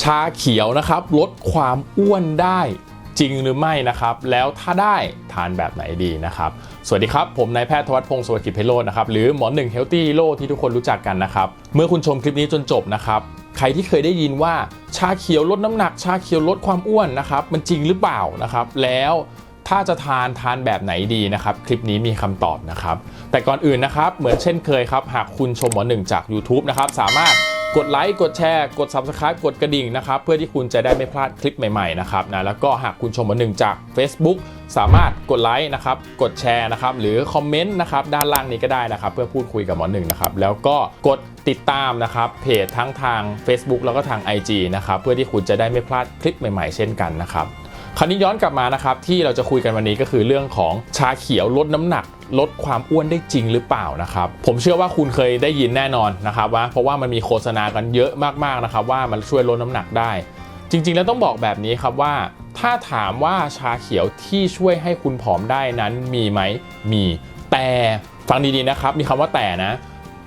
ชาเขียวนะครับลดความอ้วนได้จริงหรือไม่นะครับ แล้วถ้าได้ทานแบบไหนดีนะครับ สวัสดีครับ ผมนายแพทย์ธวัชพงศ์สวัสดิ์กิจเพโรจนะครับ หรือหมอหนึ่งเฮลตี้โลที่ทุกคนรู้จักกันนะครับ เมื่อคุณชมคลิปนี้จนจบนะครับ ใครที่เคยได้ยินว่าชาเขียวลดน้ำหนัก ชาเขียวลดความอ้วนนะครับ มันจริงหรือเปล่านะครับ แล้วถ้าจะทานทานแบบไหนดีนะครับ คลิปนี้มีคำตอบนะครับ แต่ก่อนอื่นนะครับ เหมือนเช่นเคยครับ หากคุณชมหมอหนึ่งจาก YouTube นะครับ สามารถ กดไลค์กดแชร์กด Subscribe กดกระดิ่งนะครับ เพื่อที่คุณจะได้ไม่พลาดคลิปใหม่ๆนะครับนะแล้วก็หากคุณชมหมอหนึ่งจาก Facebook สามารถกดไลค์นะครับกดแชร์นะครับหรือคอมเมนต์นะครับด้านล่างนี้ก็ได้นะครับ เพื่อพูดคุยกับหมอหนึ่งนะครับแล้วก็กดติดตามนะครับเพจทั้งทาง Facebook แล้วก็ทาง IG นะครับเพื่อที่คุณจะได้ไม่พลาดคลิปใหม่ๆ เช่นกันนะครับ คราวนี้ย้อนกลับมานะครับที่เราจะคุยกันวันนี้ก็คือเรื่องของชาเขียวลดน้ำหนัก ลดความอ้วนได้จริงหรือเปล่านะครับ ผมเชื่อว่าคุณเคยได้ยินแน่นอนนะครับว่าเพราะว่ามันมีโฆษณากันเยอะมากๆนะครับว่ามันช่วยลดน้ำหนักได้ จริง ๆ แล้วต้องบอกแบบนี้ครับว่า ถ้าถามว่าชาเขียวที่ช่วยให้คุณผอมได้นั้นมีไหมมีแต่ฟังดีๆนะครับ มีคำว่าแต่นะ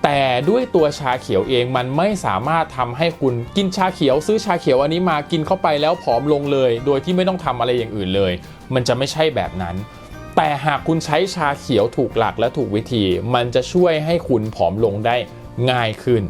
แต่ด้วยตัวชาเขียวเองมันไม่สามารถทำให้คุณกินชาเขียว ซื้อชาเขียวอันนี้มากินเข้าไปแล้วผอมลงเลย โดยที่ไม่ต้องทำอะไรอย่างอื่นเลย มันจะไม่ใช่แบบนั้น แต่หากคุณใช้ชาเขียวถูกหลักและถูกวิธี มันจะช่วยให้คุณผอมลงได้ง่ายขึ้น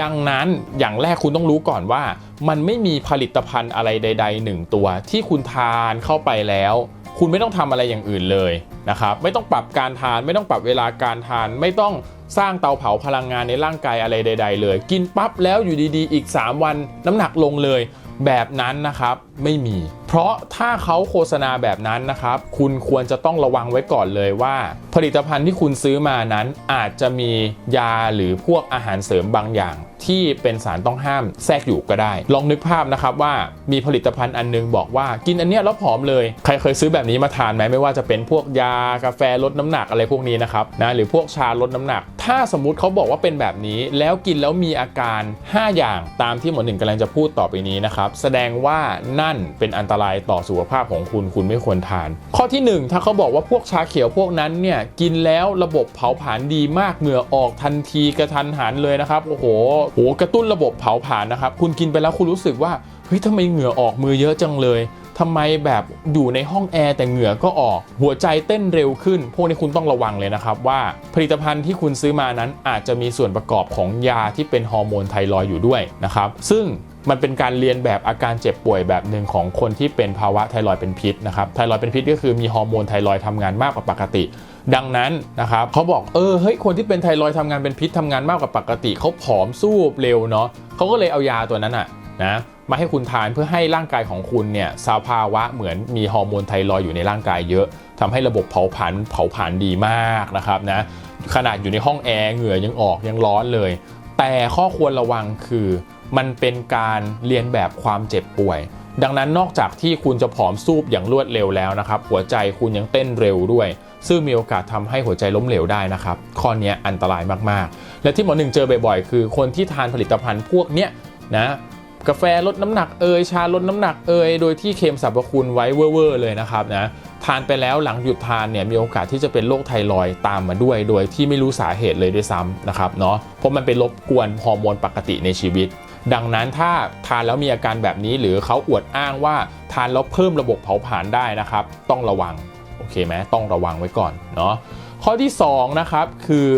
ดังนั้นอย่างแรกคุณต้องรู้ก่อนว่า มันไม่มีผลิตภัณฑ์อะไรใดๆหนึ่งตัว ที่คุณทานเข้าไปแล้วคุณไม่ต้องทำอะไรอย่างอื่นเลยนะครับ ไม่ต้องปรับการทาน ไม่ต้องปรับเวลาการทาน ไม่ต้อง สร้างเตาเผาพลังงานในร่างกายอะไรใด ๆ เลย กินปั๊บแล้วอยู่ดีๆ อีก 3 วันน้ำหนักลงเลยแบบนั้นนะครับไม่มี เพราะถ้าเขาโฆษณาแบบนั้นนะครับ คุณควรจะต้องระวังไว้ก่อนเลยว่า ผลิตภัณฑ์ที่คุณซื้อมานั้นอาจจะมียาหรือพวกอาหารเสริมบางอย่าง ที่เป็นสารต้องห้ามแทรกอยู่ก็ได้ ลองนึกภาพนะครับว่ามีผลิตภัณฑ์อันนึงบอกว่ากินอันเนี้ยแล้วผอมเลย ใครเคยซื้อแบบนี้มาทานไหมไม่ว่าจะเป็นพวกยากาแฟลดน้ำหนักอะไรพวกนี้นะครับนะหรือพวกชาลดน้ำหนัก ถ้าสมมุติเขาบอกว่าเป็นแบบนี้ แล้วกินแล้วมีอาการ 5 อย่างตามที่หมอหนึ่งกำลังจะพูดต่อไปนี้นะครับแสดงว่านั่นเป็นอันตรายต่อสุขภาพของคุณคุณไม่ควรทาน ข้อที่ 1 ถ้าเขาบอกว่าพวกชาเขียวพวกนั้นเนี่ยกินแล้วระบบเผาผลาญดีมากเหงื่อออกทันทีกระทันหันเลยนะครับโอ้โหโหกระตุ้นระบบเผาผลาญนะครับ คุณกินไปแล้วคุณรู้สึกว่าเฮ้ยทำไมเหงื่อออกมือเยอะจังเลยทำไมแบบอยู่ในห้องแอร์แต่เหงื่อก็ออก หัวใจเต้นเร็วขึ้น พวกนี้คุณต้องระวังเลยนะครับว่าผลิตภัณฑ์ที่คุณซื้อมานั้นอาจจะมีส่วนประกอบของยาที่เป็นฮอร์โมนไทรอยอยู่ด้วยนะครับ ซึ่งมันเป็นการเรียนแบบอาการเจ็บป่วยแบบหนึ่งของคนที่เป็นภาวะไทรอยเป็นพิษนะครับไทรอยเป็นพิษก็คือมีฮอร์โมนไทรอยด์ทำงานมากกว่าปกติ ดังนั้นนะครับเขาบอกเออเฮ้ยคนที่เป็นไทรอยด์ทำงานเป็นพิษทำงานมากกว่าปกติเขาผอมสู้เร็วเนาะเขาก็เลยเอายาตัวนั้นอะนะมาให้คุณทานเพื่อให้ร่างกายของคุณเนี่ยสภาวะเหมือนมีฮอร์โมนไทรอยอยู่ในร่างกายเยอะทำให้ระบบเผาผลาญเผาผลาญดีมากนะครับนะขนาดอยู่ในห้องแอร์เหงื่อยังออกยังร้อนเลย แต่ข้อควรระวังคือมันเป็นการเรียนแบบความเจ็บป่วย ดังนั้นนอกจากที่คุณจะผอมซูบอย่างรวดเร็วแล้วนะครับ หัวใจคุณยังเต้นเร็วด้วย ซึ่งมีโอกาสทำให้หัวใจล้มเหลวได้นะครับ ข้อนี้อันตรายมากๆ และที่หมอหนึ่งเจอบ่อยๆ คือคนที่ทานผลิตภัณฑ์พวกเนี้ยนะกาแฟลดน้ำหนักเอยชาลดน้ำหนักเอยโดยที่เคลมสรรพคุณไว้เว่อร์เลยนะครับนะทานไปแล้วหลังหยุดทานเนี่ยมีโอกาสที่จะเป็นโรคไทรอยตามมาด้วย โดยที่ไม่รู้สาเหตุเลยด้วยซ้ำนะครับเนาะเพราะมันเป็นรบกวนฮอร์โมนปกติในชีวิต ดังนั้นถ้าทานแล้วมีอาการแบบนี้หรือเขาอวดอ้างว่าทานแล้วเพิ่มระบบเผาผลาญได้นะครับ ต้องระวัง โอเคไหมต้องระวังไว้ก่อนเนาะข้อที่2นะครับคือ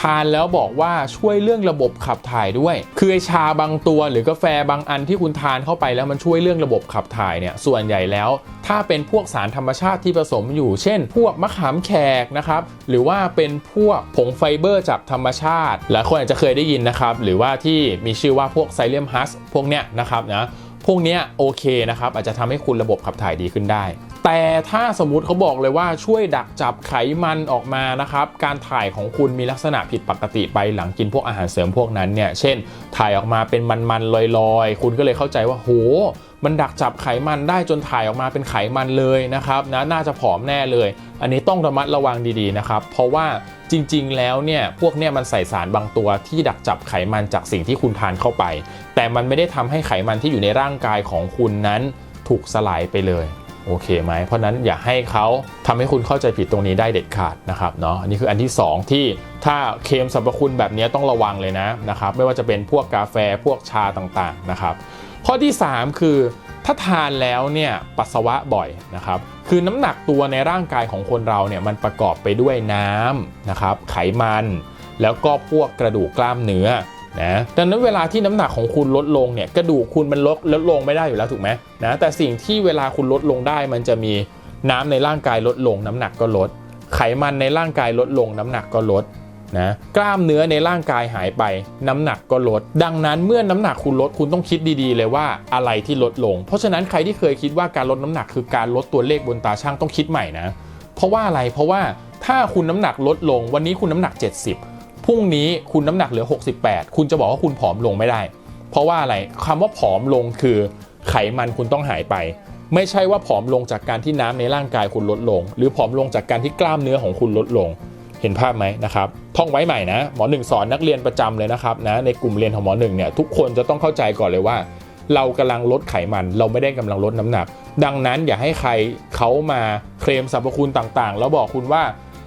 ทานแล้วบอกว่าช่วยเรื่องระบบขับถ่ายด้วย คือไอชาบางตัวหรือกาแฟบางอันที่คุณทานเข้าไปแล้วมันช่วยเรื่องระบบขับถ่ายเนี่ยส่วนใหญ่แล้ว ถ้าเป็นพวกสารธรรมชาติที่ผสมอยู่ เช่น พวกมะขามแขกนะครับหรือว่าเป็นพวกผงไฟเบอร์จากธรรมชาติหลายคนอาจจะเคยได้ยินนะครับหรือว่าที่มีชื่อว่าพวกไซเลียมฮัสพวกเนี้ยนะครับนะพวกเนี้ยโอเคนะครับอาจจะทำให้คุณระบบขับถ่ายดีขึ้นได้ แต่ถ้าสมมุติเขาบอกเลยว่าช่วยดักจับไขมันออกมานะครับ การถ่ายของคุณมีลักษณะผิดปกติไปหลังกินพวกอาหารเสริมพวกนั้นเนี่ย เช่น ถ่ายออกมาเป็นมันๆลอยๆ คุณก็เลยเข้าใจว่าโหมันดักจับไขมันได้จนถ่ายออกมาเป็นไขมันเลยนะครับนะน่าจะผอมแน่เลย อันนี้ต้องระมัดระวังดีๆนะครับ เพราะว่าจริงๆ แล้วเนี่ยพวกเนี่ยมันใส่สารบางตัวที่ดักจับไขมันจากสิ่งที่คุณทานเข้าไป แต่มันไม่ได้ทำให้ไขมันที่อยู่ในร่างกายของคุณนั้นถูกสลายไปเลย โอเคไหม เพราะนั้นอย่าให้เขาทำให้คุณเข้าใจผิดตรงนี้ได้เด็ดขาดนะครับเนาะอันนี้คืออันที่ 2 ที่ถ้าเคมสรรพคุณแบบนี้ต้องระวังเลยนะนะครับไม่ว่าจะเป็นพวกกาแฟพวกชาต่างๆนะครับข้อที่ 3 คือถ้าทานแล้วเนี่ยปัสสาวะบ่อยนะครับคือน้ำหนักตัวในร่างกายของคนเราเนี่ยมันประกอบไปด้วยน้ำนะครับไขมัน แล้วก็พวกกระดูกกล้ามเนื้อ นะดังนั้นเวลาที่น้ำหนักของคุณลดลงเนี่ยกระดูกคุณมันลดลดลงไม่ได้อยู่แล้วถูกไหมนะแต่สิ่งที่เวลาคุณลดลงได้ มันจะมีน้ำในร่างกายลดลง น้ำหนักก็ลด ไขมันในร่างกายลดลง น้ำหนักก็ลดนะกล้ามเนื้อในร่างกายหายไป น้ำหนักก็ลด ดังนั้นเมื่อน้ำหนักคุณลดคุณต้องคิดดีๆ เลยว่าอะไรที่ลดลง เพราะฉะนั้นใครที่เคยคิดว่าการลดน้ำหนักคือการลดตัวเลขบนตาช่างต้องคิดใหม่นะเพราะว่าอะไรเพราะว่าถ้าคุณน้ำหนักลดลง วันนี้คุณน้ำหนัก 70 รุ่งนี้คุณน้ำหนักเหลือ 68 คุณจะบอกว่าคุณผอมลงไม่ได้ เพราะว่าอะไรคำว่าผอมลงคือไขมันคุณต้องหายไป ไม่ใช่ว่าผอมลงจากการที่น้ำในร่างกายคุณลดลง หรือผอมลงจากการที่กล้ามเนื้อของคุณลดลงเห็นภาพไหมนะครับท่องไว้ใหม่นะ หมอหนึ่งสอนนักเรียนประจำเลยนะครับนะในกลุ่มเรียนของหมอหนึ่งเนี่ยทุกคนจะต้องเข้าใจก่อนเลยว่า เรากำลังลดไขมัน เราไม่ได้กำลังลดน้ำหนัก ดังนั้นอย่าให้ใครเขามาเคลมสรรพคุณต่างๆ แล้วบอกคุณว่า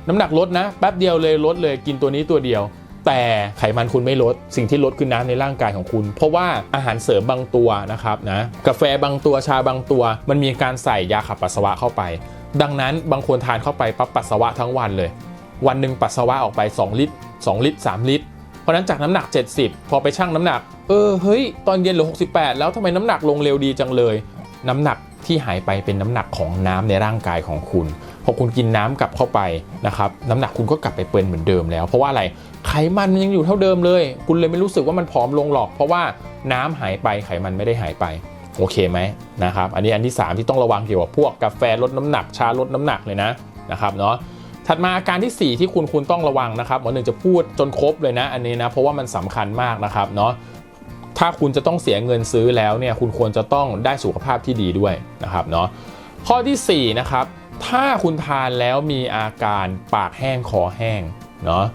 น้ำหนักลดนะแป๊บเดียวเลยลดเลยกินตัวนี้ตัวเดียว แต่ไขมันคุณไม่ลด สิ่งที่ลดคือน้ำในร่างกายของคุณ เพราะว่าอาหารเสริมบางตัวนะครับนะกาแฟบางตัวชาบางตัว มันมีการใส่ยาขับปัสสาวะเข้าไป ดังนั้นบางคนทานเข้าไปปั๊บปัสสาวะทั้งวันเลย วันหนึ่งปัสสาวะออกไป 2 ลิตร 2 ลิตร 3 ลิตรเพราะนั้นจากน้ำหนัก 70 พอไปชั่งน้ำหนักเออเฮ้ยตอนเย็นเหลือ68 แล้วทำไมน้ำหนักลงเร็วดีจังเลย น้ำหนักที่หายไปเป็นน้ำหนักของน้ำในร่างกายของคุณ พอคุณกินน้ำกลับเข้าไปนะครับน้ำหนักคุณก็กลับไปเป็นเหมือนเดิมแล้ว เพราะว่าอะไรไขมันมันยังอยู่เท่าเดิมเลย คุณเลยไม่รู้สึกว่ามันผอมลงหรอก เพราะว่าน้ำหายไปไขมันไม่ได้หายไปโอเคไหมนะครับอันนี้อันที่ 3 ที่ต้องระวังเกี่ยวกับพวกกาแฟลดน้ำหนักชาลดน้ำหนักเลยนะนะครับเนาะถัดมาอาการที่ 4 ที่คุณคุณต้องระวังนะครับหมอหนึ่งจะพูดจนครบเลยนะอันนี้นะเพราะว่ามันสำคัญมากนะครับเนาะถ้าคุณจะต้องเสียเงินซื้อแล้วเนี่ยคุณควรจะต้องได้สุขภาพที่ดีด้วยนะครับเนาะข้อที่4นะครับ ถ้าคุณทานแล้วมีอาการปากแห้งคอแห้งเนาะ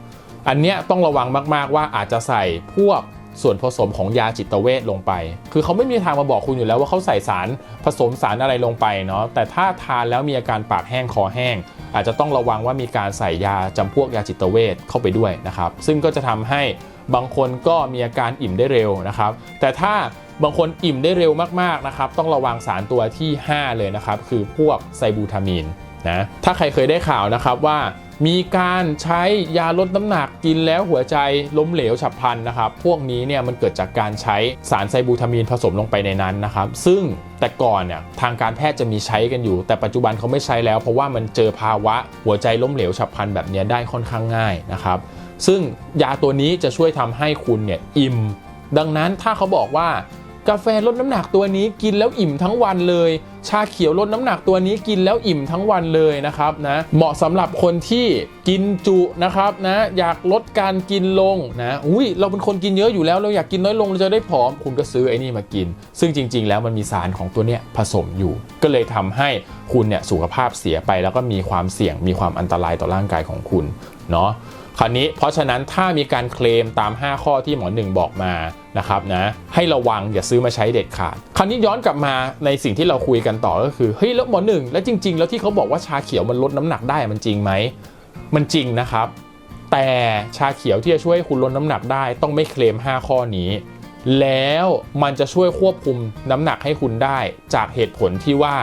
อันเนี้ยต้องระวังมากๆว่าอาจจะใส่พวกส่วนผสมของยาจิตเวชลงไป คือเขาไม่มีทางมาบอกคุณอยู่แล้วว่าเขาใส่สารผสมสารอะไรลงไปเนาะ แต่ถ้าทานแล้วมีอาการปากแห้งคอแห้ง อาจจะต้องระวังว่ามีการใส่ยาจำพวกยาจิตเวชเข้าไปด้วยนะครับ ซึ่งก็จะทำให้บางคนก็มีอาการอิ่มได้เร็วนะครับ แต่ถ้า บางคนอิ่มได้เร็วมากๆนะครับต้องระวังสารตัวที่ 5 เลยนะครับ คือพวกไซบูทามีนนะถ้าใครเคยได้ข่าวนะครับว่ามีการใช้ยาลดน้ำหนักกินแล้วหัวใจล้มเหลวฉับพลันนะครับ พวกนี้เนี่ยมันเกิดจากการใช้สารไซบูทามีนผสมลงไปในนั้นนะครับ ซึ่งแต่ก่อนเนี่ยทางการแพทย์จะมีใช้กันอยู่ แต่ปัจจุบันเขาไม่ใช้แล้วเพราะว่ามันเจอภาวะหัวใจล้มเหลวฉับพลันแบบนี้ได้ค่อนข้างง่ายนะครับ ซึ่งยาตัวนี้จะช่วยทำให้คุณเนี่ยอิ่ม ดังนั้นถ้าเขาบอกว่า กาแฟลดน้ำหนักตัวนี้กินแล้วอิ่มทั้งวันเลย ชาเขียวลดน้ำหนักตัวนี้กินแล้วอิ่มทั้งวันเลยนะครับนะเหมาะสำหรับคนที่กินจุนะครับนะอยากลดการกินลงนะอุ้ยเราเป็นคนกินเยอะอยู่แล้วเราอยากกินน้อยลงเราจะได้ผอมคุณก็ซื้อไอ้นี่มากิน ซึ่งจริง ๆ แล้วมันมีสารของตัวเนี้ยผสมอยู่ ก็เลยทำให้คุณเนี่ยสุขภาพเสียไปแล้วก็มีความเสี่ยงมีความอันตรายต่อร่างกายของคุณเนาะ คราวนี้เพราะฉะนั้นถ้ามีการเคลมตาม 5 ข้อที่หมอหนึ่งบอกมานะครับนะให้ระวังอย่าซื้อมาใช้เด็ดขาด คราวนี้ย้อนกลับมาในสิ่งที่เราคุยกันต่อก็คือเฮ้ยแล้วหมอหนึ่งแล้วจริง ๆ แล้วที่เขาบอกว่าชาเขียวมันลดน้ำหนักได้มันจริงไหมมันจริงนะครับ แต่ชาเขียวที่จะช่วยคุณลดน้ำหนักได้ต้องไม่เคลม 5 ข้อนี้แล้วมันจะช่วยควบคุมน้ำหนักให้คุณได้ จากเหตุผลที่ว่า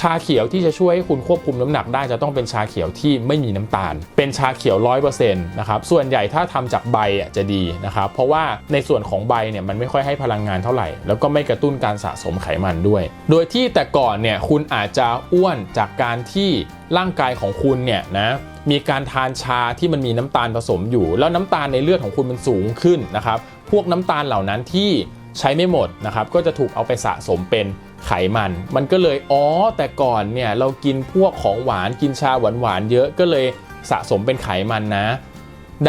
ชาเขียวที่จะช่วยให้คุณควบคุมน้ำหนักได้จะต้องเป็นชาเขียวที่ไม่มีน้ำตาล เป็นชาเขียว 100%นะครับส่วนใหญ่ถ้าทำจากใบจะดีนะครับเพราะว่าในส่วนของใบเนี่ยมันไม่ค่อยให้พลังงานเท่าไหร่ แล้วก็ไม่กระตุ้นการสะสมไขมันด้วย โดยที่แต่ก่อนเนี่ยคุณอาจจะอ้วนจากการที่ร่างกายของคุณเนี่ยนะมีการทานชาที่มันมีน้ำตาลผสมอยู่ แล้วน้ำตาลในเลือดของคุณมันสูงขึ้นนะครับพวกน้ำตาลเหล่านั้นที่ใช้ไม่หมดนะครับก็จะถูกเอาไปสะสมเป็น ไขมัน มันก็เลยอ๋อแต่ก่อนเนี่ยเรากินพวกของหวานกินชาหวานหวานๆเยอะก็เลยสะสมเป็นไขมันนะ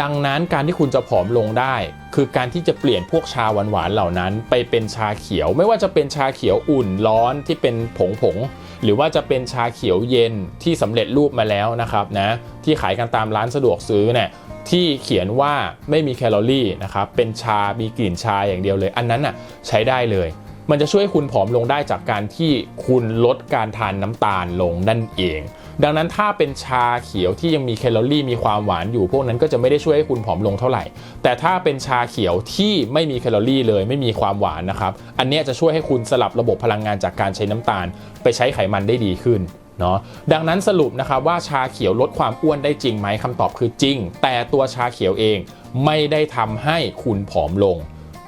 ดังนั้นการที่คุณจะผอมลงได้ คือการที่จะเปลี่ยนพวกชาหวานๆเหล่านั้น ไปเป็นชาเขียว ไม่ว่าจะเป็นชาเขียวอุ่นร้อนที่เป็นผงผงๆหรือว่าจะเป็นชาเขียวเย็นที่สำเร็จรูปมาแล้วนะครับนะที่ขายกันตามร้านสะดวกซื้อเนี่ยที่เขียนว่าไม่มีแคลอรี่นะครับเป็นชา มีกลิ่นชาอย่างเดียวเลย อันนั้นอะใช้ได้เลย มันจะช่วยให้คุณผอมลงได้จากการที่คุณลดการทานน้ำตาลลงนั่นเอง ดังนั้นถ้าเป็นชาเขียวที่ยังมีแคลอรี่มีความหวานอยู่ พวกนั้นก็จะไม่ได้ช่วยให้คุณผอมลงเท่าไหร่ แต่ถ้าเป็นชาเขียวที่ไม่มีแคลอรี่เลยไม่มีความหวานนะครับ อันนี้จะช่วยให้คุณสลับระบบพลังงานจากการใช้น้ำตาล ไปใช้ไขมันได้ดีขึ้นเนาะดังนั้นสรุปนะครับว่าชาเขียวลดความอ้วนได้จริงไหมคำตอบคือจริง แต่ตัวชาเขียวเองไม่ได้ทำให้คุณผอมลง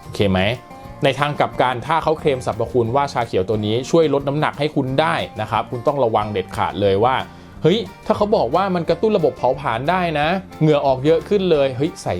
โอเคไหม ในทางกลับการถ้าเขาเคลมสรรพคุณว่าชาเขียวตัวนี้ช่วยลดน้ำหนักให้คุณได้นะครับ คุณต้องระวังเด็ดขาดเลยว่าเฮ้ยถ้าเขาบอกว่ามันกระตุ้นระบบเผาผลาญได้นะ เหงื่อออกเยอะขึ้นเลยเฮ้ยใส่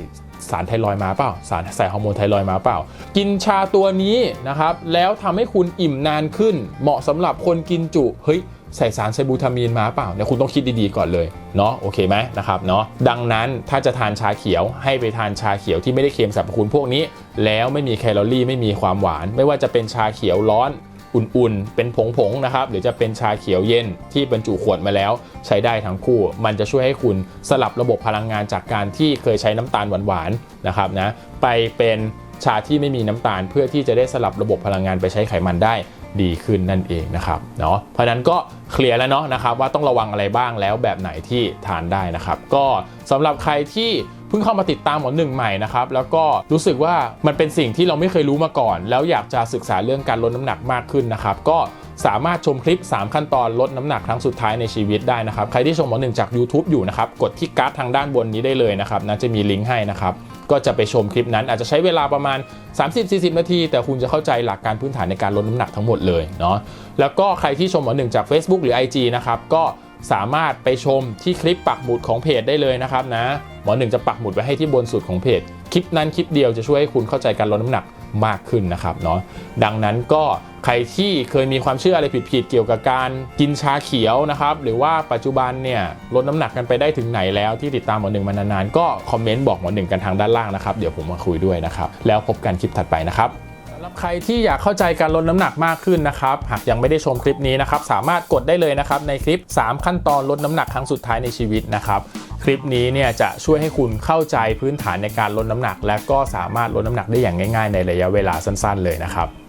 สารไทรอยมาเปล่า สารใส่ฮอร์โมนไทรอยมาเปล่า กินชาตัวนี้นะครับ แล้วทำให้คุณอิ่มนานขึ้น เหมาะสำหรับคนกินจุเฮ้ย ใส่สารไซบูทามีนมาเปล่าเนี่ยคุณต้องคิดดีๆก่อนเลยเนาะโอเคไหมนะครับเนาะดังนั้นถ้าจะทานชาเขียวให้ไปทานชาเขียวที่ไม่ได้เค็มสรรพคุณพวกนี้ แล้วไม่มีแคลอรี่ไม่มีความหวาน ไม่ว่าจะเป็นชาเขียวร้อนอุ่นๆ เป็นผงๆ นะครับ หรือจะเป็นชาเขียวเย็นที่บรรจุขวดมาแล้วใช้ได้ทั้งคู่ มันจะช่วยให้คุณสลับระบบพลังงานจากการที่เคยใช้น้ำตาลหวานๆ นะครับนะ ไปเป็นชาที่ไม่มีน้ำตาลเพื่อที่จะได้สลับระบบพลังงานไปใช้ไขมันได้ ดีขึ้นนั่นเองนะครับเนาะเพราะนั้นก็เคลียร์แล้วเนาะนะครับว่าต้องระวังอะไรบ้างแล้วแบบไหนที่ทานได้นะครับ ก็สำหรับใครที่เพิ่งเข้ามาติดตามหมอหนึ่งใหม่นะครับแล้วก็รู้สึกว่ามันเป็นสิ่งที่เราไม่เคยรู้มาก่อน แล้วอยากจะศึกษาเรื่องการลดน้ำหนักมากขึ้นนะครับ ก็สามารถชมคลิป 3 ขั้นตอนลดน้ำหนักครั้งสุดท้ายในชีวิตได้นะครับ ใครที่ชมหมอหนึ่งจาก YouTube อยู่นะครับ กดที่การ์ดทางด้านบนนี้ได้เลยนะครับนะจะมีลิงก์ให้นะครับ ก็จะไปชมคลิปนั้นอาจจะใช้เวลาประมาณ 30-40 นาที แต่คุณจะเข้าใจหลักการพื้นฐานในการลดน้ำหนักทั้งหมดเลยเนาะแล้วก็ใครที่ชมหมอหนึ่งจาก Facebook หรือ IG นะครับก็สามารถไปชมที่คลิปปักหมุดของเพจได้เลยนะครับนะหมอหนึ่งจะปักหมุดไว้ให้ที่บนสุดของเพจ คลิปนั้นคลิปเดียวจะช่วยให้คุณเข้าใจการลดน้ำหนักมากขึ้นนะครับเนาะดังนั้นก็ใครที่เคยมีความเชื่ออะไรผิดๆเกี่ยวกับการกินชาเขียวนะครับ หรือว่าปัจจุบันเนี่ยลดน้ำหนักกันไปได้ถึงไหนแล้วที่ติดตามหมอหนึ่งมานานๆก็คอมเมนต์บอกหมอหนึ่งกันทางด้านล่างนะครับเดี๋ยวผมมาคุยด้วยนะครับแล้วพบกันคลิปถัดไปนะครับ ใครที่อยากเข้าใจการลดน้ำหนักมากขึ้นนะครับ หากยังไม่ได้ชมคลิปนี้นะครับ สามารถกดได้เลยนะครับในคลิป 3 ขั้นตอนลดน้ำหนักครั้งสุดท้ายในชีวิตนะครับคลิปนี้เนี่ยจะช่วยให้คุณเข้าใจพื้นฐานในการลดน้ำหนัก และก็สามารถลดน้ำหนักได้อย่างง่าย ๆ ในระยะเวลาสั้น ๆ เลยนะครับ